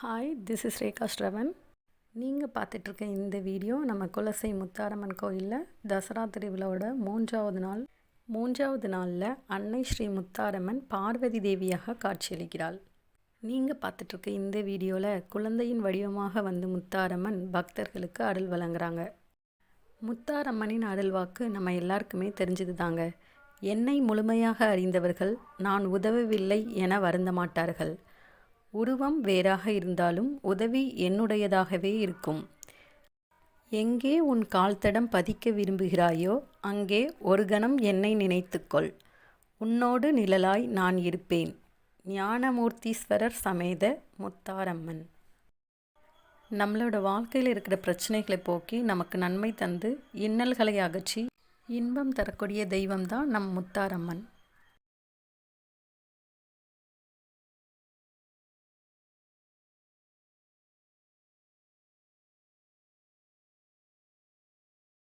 Hi this is Rekha Shravan நீங்கள் பார்த்துட்ருக்க இந்த வீடியோ நம்ம குலசை முத்தாரம்மன் கோயிலில் தசரா திருவிழாவோட மூன்றாவது நாள். மூன்றாவது நாளில் அன்னை ஸ்ரீ முத்தாரம்மன் பார்வதி தேவியாக காட்சியளிக்கிறாள். நீங்கள் பார்த்துட்ருக்க இந்த வீடியோவில் குழந்தையின் வடிவமாக வந்து முத்தாரம்மன் பக்தர்களுக்கு அருள் வழங்குறாங்க. முத்தாரம்மனின் அருள்வாக்கு நம்ம எல்லாருக்குமே தெரிஞ்சது தாங்க என்னை முழுமையாக அறிந்தவர்கள் நான் உதவவில்லை என வருந்த மாட்டார்கள் உருவம் வேறாக இருந்தாலும் உதவி என்னுடையதாகவே இருக்கும். எங்கே உன் கால்தடம் பதிக்க விரும்புகிறாயோ அங்கே ஒரு கணம் என்னை நினைத்துக்கொள். உன்னோடு நிழலாய் நான் இருப்பேன். ஞானமூர்த்தீஸ்வரர் சமேத முத்தாரம்மன். நம்மளோட வாழ்க்கையில் இருக்கிற பிரச்சனைகளை போக்கி நமக்கு நன்மை தந்து இன்னல்களை அகற்றி இன்பம் தரக்கூடிய தெய்வம்தான் நம் முத்தாரம்மன்.